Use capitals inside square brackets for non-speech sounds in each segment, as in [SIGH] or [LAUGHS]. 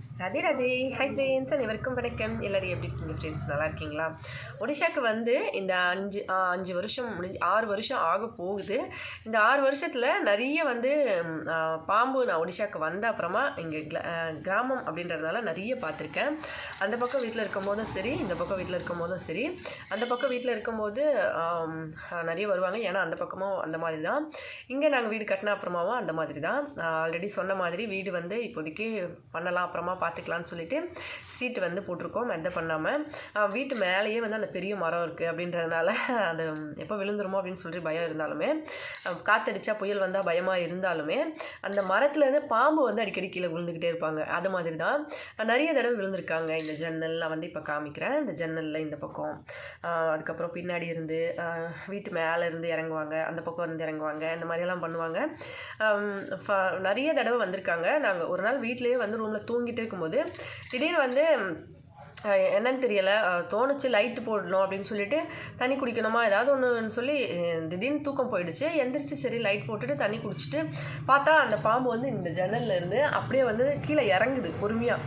ரதே ரதே. Hi friends அனைவருக்கும் வணக்கம். எல்லாரும் எப்படி இருக்கீங்க ஃப்ரெண்ட்ஸ் நல்லா இருக்கீங்களா? ஒடிஷாக்கு வந்து இந்த அஞ்சு அஞ்சு வருஷம் முடிஞ்சு ஆறு வருஷம் ஆக போகுது. இந்த ஆறு வருஷத்தில் நிறைய வந்து பாம்பு நான் ஒடிஷாக்கு வந்த அப்புறமா இங்கே கிராமம் அப்படின்றதுனால நிறைய பார்த்துருக்கேன். அந்த பக்கம் வீட்டில் இருக்கும்போதும் சரி இந்த பக்கம் வீட்டில் இருக்கும்போதும் சரி. அந்த பக்கம் வீட்டில் இருக்கும்போது நிறைய வருவாங்க. ஏன்னா அந்த பக்கமும் அந்த மாதிரி தான் இங்கே நாங்கள் வீடு கட்டின அப்புறமாவும் அந்த மாதிரி தான் ஆல்ரெடி சொன்ன மாதிரி வீடு வந்து இப்போதைக்கு பண்ணலாம் அப்புறமா பார்த்துக்கலான்னு சொல்லிட்டு சீட்டு வந்து போட்டிருக்கோம். மெத்த பண்ணாமல் வீட்டு மேலேயே வந்து அந்த பெரிய மரம் இருக்குது அப்படின்றதுனால அது எப்போ விழுந்துருமோ அப்படின்னு சொல்லி பயம் இருந்தாலுமே காத்தடிச்சா புயல் வந்தால் பயமாக இருந்தாலுமே அந்த மரத்துலேருந்து பாம்பு வந்து அடிக்கடி கீழே விழுந்துக்கிட்டே இருப்பாங்க. அது மாதிரி தான் நிறைய தடவை விழுந்திருக்காங்க. இந்த ஜன்னல்லாம் வந்து இப்போ காமிக்கிறேன். இந்த ஜன்னலில் இந்த பக்கம் அதுக்கப்புறம் பின்னாடி இருந்து வீட்டு மேலே இருந்து இறங்குவாங்க. அந்த பக்கம் இருந்து இறங்குவாங்க. இந்த மாதிரியெல்லாம் பண்ணுவாங்க. ஃப- நிறைய தடவை வந்திருக்காங்க. நாங்கள் ஒரு நாள் வீட்டிலேயே வந்து ரூமில் தூங்கிட்டு இருக்கும்போது திடீர்னு வந்து என்னன்னு தெரியலை தோணுச்சு லைட்டு போடணும் அப்படின்னு சொல்லிட்டு தண்ணி குடிக்கணுமா? ஏதாவது ஒன்றுன்னு சொல்லி திடீர்னு தூக்கம் போயிடுச்சு. எந்திரிச்சு சரி லைட் போட்டுட்டு தண்ணி குடிச்சிட்டு பார்த்தா அந்த பாம்பு வந்து இந்த ஜன்னல்ல இருந்து அப்படியே வந்து கீழே இறங்குது பொறுமையாக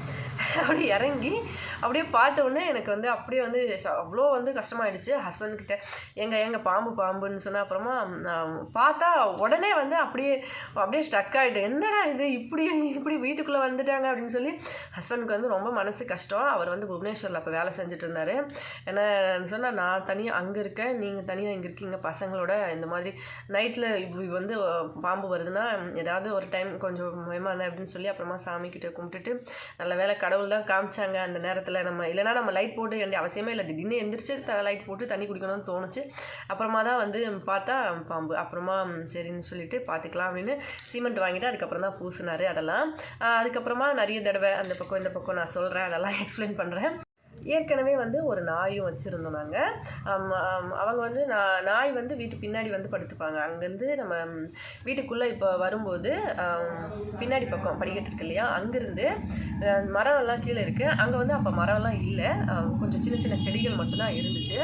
அப்படியே இறங்கி அப்படியே பார்த்த உடனே எனக்கு வந்து அப்படியே வந்து அவ்வளோ வந்து கஷ்டமாயிடுச்சு. ஹஸ்பண்ட் கிட்ட எங்க எங்க பாம்பு பாம்புன்னு சொன்னால் அப்புறமா நான் பார்த்தா உடனே வந்து அப்படியே அப்படியே ஸ்டக் ஆகிட்டு என்னடா இது? இப்படி இப்படி வீட்டுக்குள்ளே வந்துட்டாங்க? அப்படின்னு சொல்லி ஹஸ்பண்டுக்கு வந்து ரொம்ப மனசு கஷ்டம். அவர் வந்து புவனேஸ்வரில் அப்போ வேலை செஞ்சுட்டு இருந்தார். என்ன சொன்னால் நான் தனியாக அங்கே இருக்கேன். நீங்கள் தனியாக இங்கே இருக்கீங்க. பசங்களோட இந்த மாதிரி நைட்டில் இப்படி வந்து பாம்பு வருதுன்னா ஏதாவது ஒரு டைம் கொஞ்சம் பயமாக இருந்தேன் அப்படின்னு சொல்லி அப்புறமா சாமி கும்பிட்டுட்டு நல்ல வேளை கடவுள் தான் காமிச்சாங்க அந்த நேரத்தில் நம்ம இல்லைனா நம்ம லைட் போட்டு வேண்டிய அவசியமே இல்லை. திடீர்னு எந்திரிச்சு த லைட் போட்டு தண்ணி குடிக்கணும்னு தோணுச்சு. அப்புறமா தான் வந்து பார்த்தா பாம்பு. அப்புறமா சரின்னு சொல்லிட்டு பார்த்துக்கலாம் அப்படின்னு சிமெண்ட் வாங்கிட்டு அதுக்கப்புறம் தான் பூசினார் அதெல்லாம். அதுக்கப்புறமா நிறைய தடவை அந்த பக்கம் இந்த பக்கம் நான் சொல்கிறேன் அதெல்லாம் எக்ஸ்பிளைன் பண்ணுறேன் ஏற்கனவே வந்து ஒரு நாயும் வச்சுருந்தோம் நாங்கள் அவங்க வந்து நான் நாய் வந்து வீட்டு பின்னாடி வந்து படுத்துப்பாங்க. அங்கேருந்து நம்ம வீட்டுக்குள்ளே இப்போ வரும்போது பின்னாடி பக்கம் படிக்கட்டு இருக்கு இல்லையா? அங்கேருந்து மரம் எல்லாம் கீழே இருக்குது அங்கே வந்து அப்போ மரம்லாம் இல்லை. கொஞ்சம் சின்ன சின்ன செடிகள் மட்டும்தான் இருந்துச்சு.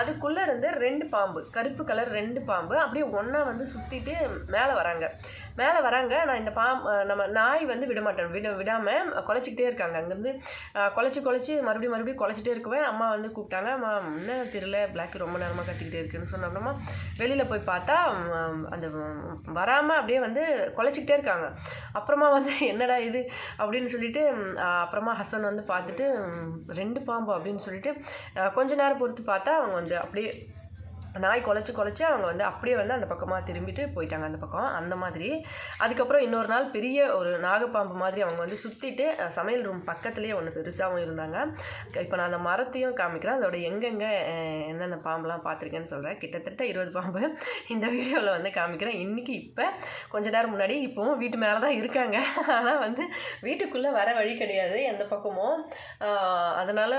அதுக்குள்ளே இருந்து ரெண்டு பாம்பு கருப்பு கலர் ரெண்டு பாம்பு அப்படியே ஒன்றா வந்து சுற்றிட்டு மேலே வராங்க. மேலே வராங்க. நான் இந்த பாம்பு நம்ம நாய் வந்து விட மாட்டேன் விட விடாமல் குலைச்சிக்கிட்டே இருக்காங்க. அங்கேருந்து குலைச்சி குலைச்சி மறுபடியும் மறுபடியும் குலைச்சிட்டே இருக்குவேன் அம்மா வந்து கூப்பிட்டாங்க. அம்மா என்ன தெரியல பிளாக் ரொம்ப நேரமாக கத்திக்கிட்டே இருக்குன்னு சொன்ன அப்புறமா வெளியில் போய் பார்த்தா அந்த வராமல் அப்படியே வந்து குலைச்சிக்கிட்டே இருக்காங்க. அப்புறமா வந்து என்னடா இது? அப்படின்னு சொல்லிட்டு அப்புறமா ஹஸ்பண்ட் வந்து பார்த்துட்டு ரெண்டு பாம்பு அப்படின்னு சொல்லிட்டு கொஞ்ச நேரம் பொறுத்து பார்த்தா அவங்க வந்து அப்படியே நாய் குலைச்சி குலைச்சி அவங்க வந்து அப்படியே வந்து அந்த பக்கமாக திரும்பிட்டு போயிட்டாங்க அந்த பக்கம் அந்த மாதிரி. அதுக்கப்புறம் இன்னொரு நாள் பெரிய ஒரு நாகப்பாம்பு மாதிரி அவங்க வந்து சுற்றிட்டு சமையல் ரூம் பக்கத்துலேயே ஒன்று பெருசாகவும் இருந்தாங்க. இப்போ நான் அந்த மரத்தையும் காமிக்கிறேன். அதோட எங்கெங்கே என்னென்ன பாம்புலாம் பார்த்துருக்கேன்னு சொல்கிறேன் கிட்டத்தட்ட இருபது பாம்பு இந்த வீடியோவில் வந்து காமிக்கிறேன். இன்றைக்கி இப்போ கொஞ்ச நேரம் முன்னாடி இப்போவும் வீட்டு மேலே தான் இருக்காங்க. ஆனால் வந்து வீட்டுக்குள்ளே வர வழி கிடையாது எந்த பக்கமும் அதனால்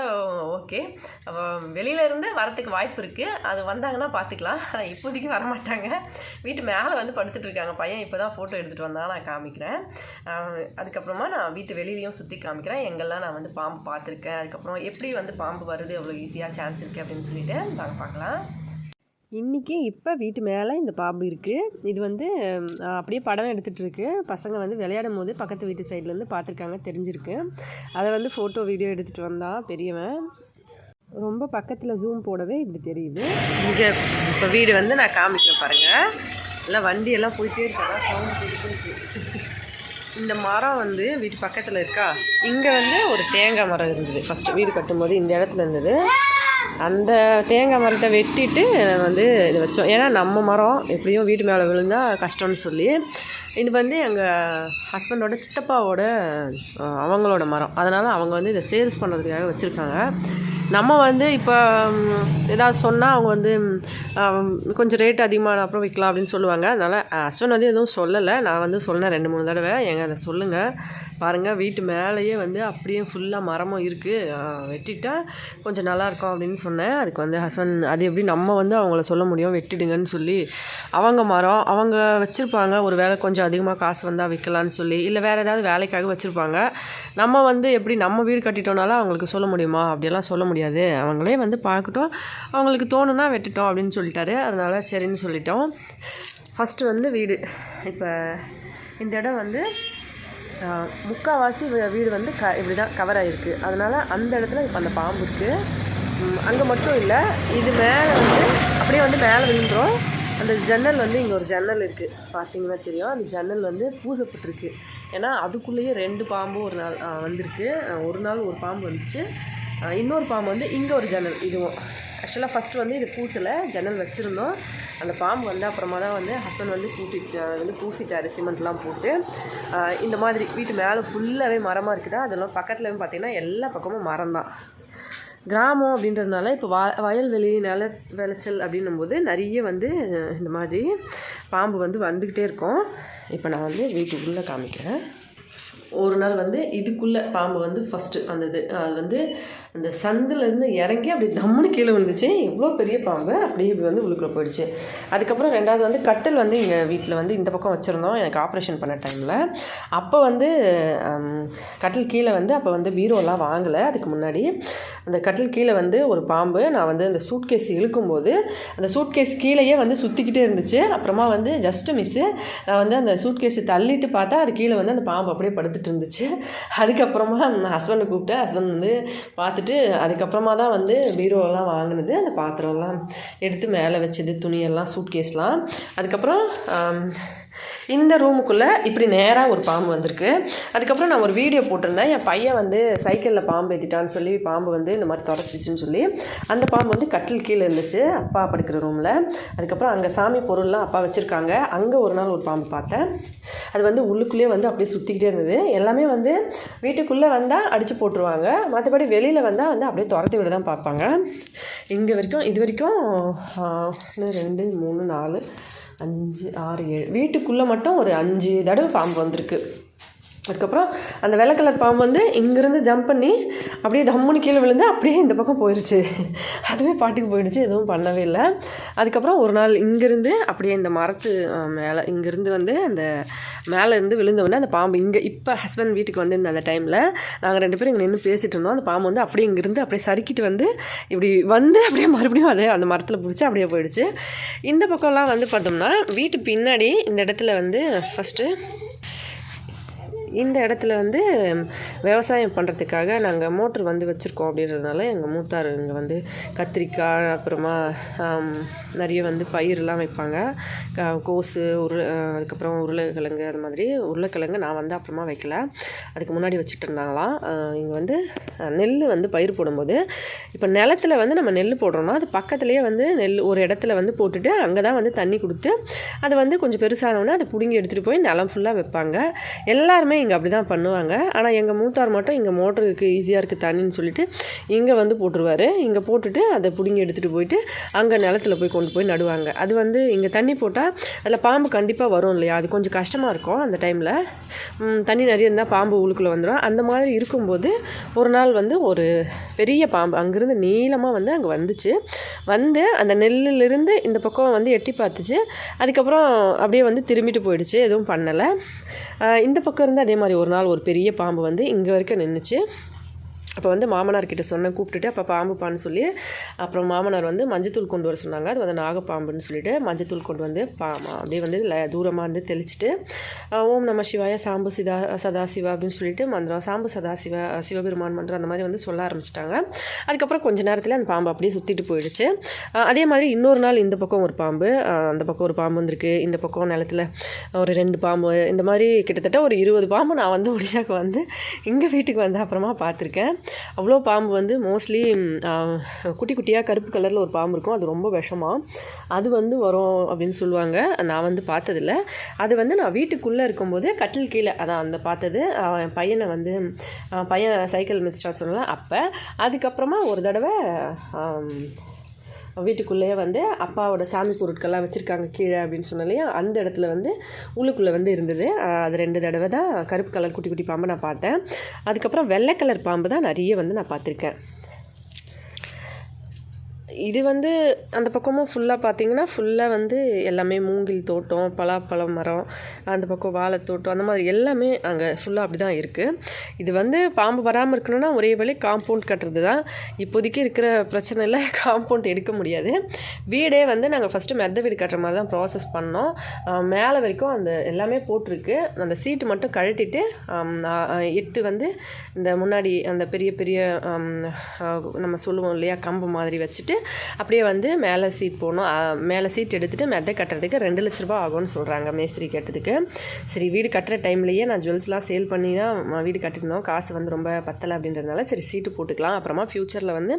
ஓகே. வெளியிலேருந்து வரத்துக்கு வாய்ப்பு இருக்குது அது வந்தாங்கன்னா பார்த்துக்கலாம் ஆனால் இப்போதைக்கு வரமாட்டாங்க. வீட்டு மேலே வந்து படுத்துட்டு இருக்காங்க பையன் இப்போ தான் ஃபோட்டோ எடுத்துகிட்டு வந்தால் நான் காமிக்கிறேன். அதுக்கப்புறமா நான் வீட்டு வெளியிலையும் சுற்றி காமிக்கிறேன். எங்கெல்லாம் நான் வந்து பாம்பு பார்த்துருக்கேன். அதுக்கப்புறம் எப்படி வந்து பாம்பு வருது? அவ்வளோ ஈஸியாக சான்ஸ் இருக்குது அப்படின்னு சொல்லிட்டு நாங்கள் பார்க்கலாம். இன்றைக்கி இப்போ வீட்டு மேலே இந்த பாம்பு இருக்குது இது வந்து அப்படியே படம் எடுத்துகிட்ருக்கு பசங்க வந்து விளையாடும் போது பக்கத்து வீட்டு சைட்லேருந்து பார்த்துருக்காங்க. தெரிஞ்சிருக்கு. அதை வந்து ஃபோட்டோ வீடியோ எடுத்துகிட்டு வந்தால் பெரியவன். ரொம்ப பக்கத்தில் ஜூம் போடவே இப்படி தெரியுது. இங்கே இப்போ வீடு வந்து நான் காமிக்கிறேன் பாருங்கள் எல்லாம் வண்டியெல்லாம் போயிட்டே இருக்கா? சவுண்ட் போயிட்டு இந்த மரம் வந்து வீட்டு பக்கத்தில் இருக்கா? இங்கே வந்து ஒரு தேங்காய் மரம் இருந்தது. ஃபஸ்ட்டு வீடு கட்டும்போது இந்த இடத்துல இருந்தது. அந்த தேங்காய் மரத்தை வெட்டிட்டு வந்து இதை வச்சோம். ஏன்னா நம்ம மரம் எப்படியும் வீட்டு மேலே விழுந்தால் கஷ்டம்னு சொல்லி. இது வந்து எங்கள் ஹஸ்பண்டோட சித்தப்பாவோட அவங்களோட மரம். அதனால் அவங்க வந்து இதை சேல்ஸ் பண்ணுறதுக்காக வச்சுருக்காங்க. நம்ம வந்து இப்போ ஏதாவது சொன்னால் அவங்க வந்து கொஞ்சம் ரேட் அதிகமான அப்புறம் விற்கலாம் அப்படின்னு சொல்லுவாங்க. அதனால் ஹஸ்பண்ட் வந்து எதுவும் சொல்லலை. நான் வந்து சொன்னேன் ரெண்டு மூணு தடவை. எங்க அதை சொல்லுங்கள் பாருங்கள் வீட்டு மேலேயே வந்து அப்படியே ஃபுல்லாக மரமும் இருக்குது வெட்டிட்டா கொஞ்சம் நல்லாயிருக்கும் அப்படின்னு சொன்னேன். அதுக்கு வந்து ஹஸ்பண்ட் அது எப்படி நம்ம வந்து அவங்கள சொல்ல முடியும்? வெட்டிடுங்கன்னு சொல்லி அவங்க மரம் அவங்க வச்சுருப்பாங்க. ஒரு வேலை கொஞ்சம் அதிகமாக காசு வந்தால் விற்கலான்னு சொல்லி. இல்லை வேறு ஏதாவது வேலைக்காக வச்சுருப்பாங்க. நம்ம வந்து எப்படி நம்ம வீடு கட்டிட்டோம்னாலும் அவங்களுக்கு சொல்ல முடியுமா? அப்படியெல்லாம் சொல்ல முடியாது. அவங்களே வந்து பார்க்கட்டும். அவங்களுக்கு தோணுன்னா வெட்டிட்டோம் அப்படின்னு சொல்லிட்டாரு. அதனால் சரின்னு சொல்லிட்டோம். ஃபஸ்ட்டு வந்து வீடு. இப்போ இந்த இடம் வந்து முக்கால்வாசி வீடு வந்து க இப்படி தான் கவர் ஆகிருக்கு அதனால் அந்த இடத்துல இப்போ அந்த பாம்பு இருக்குது அங்கே மட்டும் இல்லை இது மேலே வந்து அப்படியே வந்து மேலே விழுந்துரும். அந்த ஜன்னல் வந்து இங்கே ஒரு ஜன்னல் இருக்குது பார்த்தீங்கன்னா தெரியும். அந்த ஜன்னல் வந்து பூசப்பட்டிருக்கு. ஏன்னா அதுக்குள்ளேயே ரெண்டு பாம்பும் ஒரு நாள் வந்திருக்கு. ஒரு நாள் ஒரு பாம்பு வந்துச்சு. இன்னொரு பாம்பு வந்து இங்கே ஒரு ஜன்னல் இதுவும். ஆக்சுவலாக ஃபஸ்ட்டு வந்து இது பூசலை ஜன்னல் வச்சுருந்தோம். அந்த பாம்பு வந்து அப்புறமா தான் வந்து ஹஸ்பண்ட் வந்து கூட்டிட்டு அஹ் வந்து பூசிட்டாரு சிமெண்ட்லாம் போட்டு. இந்த மாதிரி வீட்டு மேலே ஃபுல்லாகவே மரமாக இருக்குதா? அதெல்லாம் பக்கத்தில் பார்த்திங்கன்னா எல்லா பக்கமும் மரம் தான். கிராமம் அப்படின்றதுனால இப்போ வா வயல்வெளி நில விளைச்சல் அப்படின்னும் போது நிறைய வந்து இந்த மாதிரி பாம்பு வந்து வந்துக்கிட்டே இருக்கும். இப்போ நான் வந்து வீட்டுக்குள்ளே காமிக்கிறேன். ஒரு நாள் வந்து இதுக்குள்ளே பாம்பு வந்து ஃபஸ்ட்டு வந்தது. அது வந்து அந்த சந்துலேருந்து இறங்கி அப்படி தம்முன்னு கீழே விழுந்துச்சு. இவ்வளோ பெரிய பாம்பு. அப்படியே இப்படி வந்து உள்ளுக்குள்ளே போயிடுச்சு. அதுக்கப்புறம் ரெண்டாவது வந்து கட்டில் வந்து எங்கள் வீட்டில் வந்து இந்த பக்கம் வச்சுருந்தோம். எனக்கு ஆப்ரேஷன் பண்ண டைமில் அப்போ வந்து கட்டில் கீழே வந்து அப்போ வந்து பீரோலாம் வாங்கலை. அதுக்கு முன்னாடி அந்த கட்டில் கீழே வந்து ஒரு பாம்பு. நான் வந்து அந்த சூட்கேஸ் இழுக்கும்போது அந்த சூட்கேஸ் கீழேயே வந்து சுற்றிக்கிட்டே இருந்துச்சு. அப்புறமா வந்து ஜஸ்ட் மிஸ்ஸு நான் வந்து அந்த சூட்கேஸை தள்ளிட்டு பார்த்தா அது கீழே வந்து அந்த பாம்பு அப்படியே படுத்துட்டு இருந்துச்சு. அதுக்கப்புறமா நான் ஹஸ்பண்டை கூப்பிட்டு ஹஸ்பண்ட் வந்து பார்த்துட்டு அதுக்கப்புறமா தான் வந்து பீரோலாம் வாங்கினது. அந்த பாத்திரம்லாம் எடுத்து மேலே வச்சது துணியெல்லாம் சூட்கேஸ்லாம் அதுக்கப்புறம் இந்த ரூமுக்குள்ளே இப்படி நேராக ஒரு பாம்பு வந்திருக்கு. அதுக்கப்புறம் நான் ஒரு வீடியோ போட்டிருந்தேன். என் பையன் வந்து சைக்கிளில் பாம்பு ஏற்றிட்டான்னு சொல்லி பாம்பு வந்து இந்த மாதிரி தொடச்சிச்சின்னு சொல்லி அந்த பாம்பு வந்து கட்டில் கீழே இருந்துச்சு. அப்பா படுக்கிற ரூமில் அதுக்கப்புறம் அங்கே சாமி பொருள்லாம் அப்பா வச்சுருக்காங்க. அங்கே ஒரு நாள் ஒரு பாம்பு பார்த்தேன். அது வந்து உள்ளுக்குள்ளேயே வந்து அப்படியே சுற்றிக்கிட்டே இருந்தது. எல்லாமே வந்து வீட்டுக்குள்ளே வந்தால் அடித்து போட்டுருவாங்க. மற்றபடி வெளியில் வந்தால் வந்து அப்படியே துரத்தி விட தான் பார்ப்பாங்க. இங்கே வரைக்கும் இது வரைக்கும் ரெண்டு மூணு நாலு அஞ்சு ஆறு ஏழு வீட்டுக்குள்ளே மட்டும் ஒரு அஞ்சு தடவை பாம்பு வந்திருக்கு. அதுக்கப்புறம் அந்த வெள்ளை கலர் பாம்பு வந்து இங்கேருந்து ஜம்ப் பண்ணி அப்படியே தம்முன்னு கீழே விழுந்து அப்படியே இந்த பக்கம் போயிடுச்சு அதுவே பாட்டுக்கு போயிடுச்சு எதுவும் பண்ணவே இல்லை. அதுக்கப்புறம் ஒரு நாள் இங்கேருந்து அப்படியே இந்த மரத்து மேலே இங்கேருந்து வந்து அந்த மேலே இருந்து விழுந்தவொடனே அந்த பாம்பு இங்கே இப்போ ஹஸ்பண்ட் வீட்டுக்கு வந்திருந்த அந்த டைமில் நாங்கள் ரெண்டு பேரும் இங்கே நின்று பேசிகிட்டு இருந்தோம். அந்த பாம்பு வந்து அப்படியே இங்கேருந்து அப்படியே சறுக்கிட்டு வந்து இப்படி வந்து அப்படியே மறுபடியும் அதே அந்த மரத்தில் பிடிச்சி அப்படியே போயிடுச்சு. இந்த பக்கம்லாம் வந்து பார்த்தோம்னா வீட்டு பின்னாடி இந்த இடத்துல வந்து ஃபஸ்ட்டு இந்த இடத்துல வந்து விவசாயம் பண்ணுறதுக்காக நாங்கள் மோட்ரு வந்து வச்சுருக்கோம் அப்படின்றதுனால எங்கள் மூத்தார் இங்கே வந்து கத்திரிக்காய் அப்புறமா நிறைய வந்து பயிரெலாம் வைப்பாங்க. க- கோஸு உரு அதுக்கப்புறம் உருளைக்கிழங்கு அது மாதிரி உருளைக்கிழங்கு நான் வந்து அப்புறமா வைக்கல. அதுக்கு முன்னாடி வச்சுட்டு இருந்தாங்களாம். இங்கே வந்து நெல் வந்து பயிர் போடும்போது இப்போ நிலத்துல வந்து நம்ம நெல் போடுறோம்னா அது பக்கத்துலேயே வந்து நெல் ஒரு இடத்துல வந்து போட்டுட்டு அங்கே தான் வந்து தண்ணி கொடுத்து அது வந்து கொஞ்சம் பெருசானவொடனே அதை பிடுங்கி எடுத்துகிட்டு போய் நிலம் ஃபுல்லாக வைப்பாங்க. எல்லாருமே இங்கே அப்படி தான் பண்ணுவாங்க. ஆனால் எங்கள் மூத்தார் மட்டும் இங்கே மோட்டர் இருக்குது ஈஸியாக இருக்குது தண்ணின்னு சொல்லிட்டு இங்கே வந்து போட்டுருவாரு. இங்கே போட்டுட்டு அதை பிடுங்கி எடுத்துகிட்டு போயிட்டு அங்கே நிலத்துல போய் கொண்டு போய் நடுவாங்க. அது வந்து இங்கே தண்ணி போட்டால் அதில் பாம்பு கண்டிப்பாக வரும் இல்லையா? அது கொஞ்சம் கஷ்டமாக இருக்கும் அந்த டைமில். தண்ணி நிறைய இருந்தால் பாம்பு உள்ளுக்குள்ளே வந்துடும் அந்த மாதிரி இருக்கும்போது ஒரு நாள் வந்து ஒரு பெரிய பாம்பு அங்கேருந்து நீளமாக வந்து அங்கே வந்துச்சு. வந்து அந்த நெல்லிலிருந்து இந்த பக்கம் வந்து எட்டி பார்த்துச்சு. அதுக்கப்புறம் அப்படியே வந்து திரும்பிட்டு போயிடுச்சு. எதுவும் பண்ணலை. இந்த பக்கம் இருந்து அதே மாதிரி ஒரு நாள் ஒரு பெரிய பாம்பு வந்து இங்கே வரைக்கும் நின்றுச்சு அப்போ வந்து மாமனார் கிட்ட சொன்னேன் கூப்பிட்டுட்டு அப்போ பாம்புப்பான்னு சொல்லி அப்புறம் மாமனார் வந்து மஞ்சத்தூள் கொண்டு வர சொன்னாங்க. அது வந்து நாகப்பாம்புன்னு சொல்லிட்டு மஞ்சத்தூள் கொண்டு வந்து பா அப்படியே வந்து ல தூரமாக வந்து தெளிச்சிட்டு ஓம் நம சிவாய சாம்பு சிதா சதாசிவா அப்படின்னு சொல்லிட்டு மந்திரம் சாம்பு சதாசிவ சிவபெருமான் மந்திரம் அந்த மாதிரி வந்து சொல்ல ஆரம்பிச்சிட்டாங்க. அதுக்கப்புறம் கொஞ்ச நேரத்தில் அந்த பாம்பு அப்படியே சுற்றிட்டு போயிடுச்சு. அதே மாதிரி இன்னொரு நாள் இந்த பக்கம் ஒரு பாம்பு அந்த பக்கம் ஒரு பாம்பு வந்திருக்கு. இந்த பக்கம் நிலத்துல ஒரு ரெண்டு பாம்பு இந்த மாதிரி கிட்டத்தட்ட ஒரு இருபது பாம்பு நான் வந்து ஒடிசாவுக்கு வந்து எங்கள் வீட்டுக்கு வந்த அப்புறமா பார்த்துருக்கேன். அவ்வளோ பாம்பு வந்து மோஸ்ட்லி குட்டி குட்டியாக கருப்பு கலரில் ஒரு பாம்பு இருக்கும். அது ரொம்ப விஷமாக அது வந்து வரும் அப்படின்னு சொல்லுவாங்க. நான் வந்து பார்த்ததில்ல. அது வந்து நான் வீட்டுக்குள்ளே இருக்கும்போது கட்டில் கீழே அதான் அந்த பார்த்தது என் பையனை வந்து பையன் சைக்கிள் மிதிச்சான்னு சொன்னல அப்போ அதுக்கப்புறமா ஒரு தடவை வீட்டுக்குள்ளேயே வந்து அப்பாவோட சாமி பொருட்கள்லாம் வச்சுருக்காங்க கீழே அப்படின்னு சொன்னாலையும் அந்த இடத்துல வந்து உள்ளுக்குள்ளே வந்து இருந்தது. அது ரெண்டு தடவை தான் கருப்பு கலர் குட்டி குட்டி பாம்பை நான் பார்த்தேன். அதுக்கப்புறம் வெள்ளை கலர் பாம்பு தான் நிறைய வந்து நான் பார்த்துருக்கேன். இது வந்து அந்த பக்கமும் ஃபுல்லாக பார்த்தீங்கன்னா ஃபுல்லாக வந்து எல்லாமே மூங்கில் தோட்டம் பலாப்பழம் மரம் அந்த பக்கம் வாழை தோட்டம் அந்த மாதிரி எல்லாமே அங்கே ஃபுல்லாக அப்படி தான் இருக்குது இது வந்து பாம்பு வராமல் இருக்கணும்னா ஒரே வழி காம்பவுண்ட் கட்டுறது தான் இப்போதைக்கு இருக்கிற பிரச்சனையில் காம்பவுண்ட் [LAUGHS] எடுக்க முடியாது. வீடே வந்து நாங்கள் ஃபஸ்ட்டு மெத்த வீடு கட்டுற மாதிரி தான் ப்ராசஸ் பண்ணோம். மேலே வரைக்கும் அந்த எல்லாமே போட்டிருக்கு. அந்த சீட்டு மட்டும் கழட்டிட்டு எட்டு வந்து இந்த முன்னாடி அந்த பெரிய பெரிய நம்ம சொல்லுவோம் இல்லையா கம்பு மாதிரி வச்சுட்டு அப்படியே வந்து மேலே சீட் போகணும். மேலே சீட் எடுத்துகிட்டு மெத்தை கட்டுறதுக்கு ரெண்டு லட்ச ரூபா ஆகும்னு சொல்கிறாங்க மேஸ்திரி கட்டுறதுக்கு சரி வீடு கட்டுற டைம்லேயே நான் ஜுவல்ஸ்லாம் சேல் பண்ணி தான் வீடு கட்டியிருந்தோம் காசு வந்து ரொம்ப பத்தலை அப்படின்றதுனால சரி சீட்டு போட்டுக்கலாம். அப்புறமா ஃப்யூச்சரில் வந்து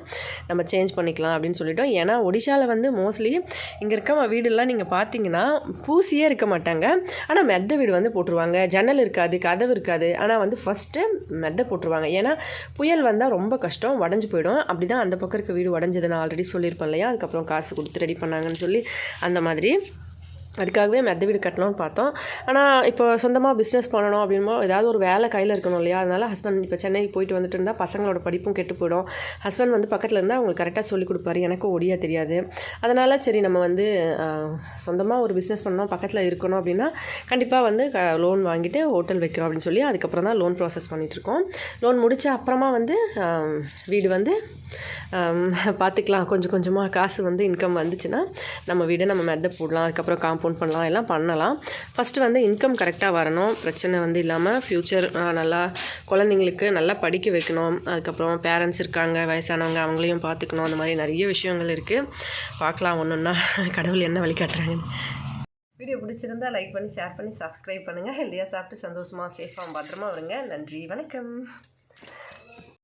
நம்ம சேஞ்ச் பண்ணிக்கலாம் அப்படின்னு சொல்லிட்டோம். ஏன்னா ஒடிஷாவில் வந்து மோஸ்ட்லி இங்கே இருக்க வீடெல்லாம் நீங்கள் பார்த்தீங்கன்னா பூசியே இருக்க மாட்டாங்க. ஆனால் மெத்த வீடு வந்து போட்டுருவாங்க. ஜன்னல் இருக்காது கதவு இருக்காது. ஆனால் வந்து ஃபஸ்ட்டு மெத்த போட்டுருவாங்க. ஏன்னா புயல் வந்தால் ரொம்ப கஷ்டம் உடஞ்சி போயிடும். அப்படி தான் அந்த பக்கம் இருக்க வீடு உடஞ்சது. நான் ஆல்ரெடி சொல்லியிருப்பேன் இல்லையா? அதுக்கப்புறம் காசு கொடுத்து ரெடி பண்ணாங்கன்னு சொல்லி அந்த மாதிரி அதுக்காகவே மெத்த வீடு கட்டணும்னு பார்த்தோம். ஆனால் இப்போ சொந்தமாக பிஸ்னஸ் பண்ணணும் அப்படின்போ ஏதாவது ஒரு வேலை கையில் இருக்கணும் இல்லையா? அதனால் ஹஸ்பண்ட் இப்போ சென்னைக்கு போயிட்டு வந்துட்டு இருந்தால் பசங்களோட படிப்பும் கெட்டு போயிடும். ஹஸ்பண்ட் வந்து பக்கத்தில் இருந்தால் அவங்களுக்கு கரெக்டாக சொல்லி கொடுப்பாரு. எனக்கும் ஒடியா தெரியாது. அதனால் சரி நம்ம வந்து சொந்தமாக ஒரு பிஸ்னஸ் பண்ணணும் பக்கத்தில் இருக்கணும் அப்படின்னா கண்டிப்பாக வந்து க லோன் வாங்கிட்டு ஹோட்டல் வைக்கிறோம் அப்படின்னு சொல்லி அதுக்கப்புறம் தான் லோன் ப்ராசஸ் பண்ணிகிட்ருக்கோம் லோன் முடித்த அப்புறமா வந்து வீடு வந்து பார்த்துக்கலாம். கொஞ்சம் கொஞ்சமாக காசு வந்து இன்கம் வந்துச்சுன்னா நம்ம வீடை நம்ம மெத்த போடலாம். அதுக்கப்புறம் காம்பவுண்ட் பண்ணலாம் எல்லாம் பண்ணலாம். ஃபஸ்ட்டு வந்து இன்கம் கரெக்டாக வரணும். பிரச்சனை வந்து இல்லாமல் ஃப்யூச்சர் நல்லா குழந்தைங்களுக்கு நல்லா படிக்க வைக்கணும். அதுக்கப்புறம் பேரண்ட்ஸ் இருக்காங்க வயசானவங்க அவங்களையும் பார்த்துக்கணும். அந்த மாதிரி நிறைய விஷயங்கள் இருக்குது பார்க்கலாம் ஒன்று ஒன்றா [LAUGHS] கடவுள் என்ன வழி காட்டுறாங்கன்னு. வீடியோ பிடிச்சிருந்தா லைக் பண்ணி ஷேர் பண்ணி சப்ஸ்கிரைப் பண்ணுங்கள் ஹெல்த்தியாக சாப்பிட்டு சந்தோஷமாக சேஃபாக பத்திரமா வருங்க நன்றி வணக்கம்.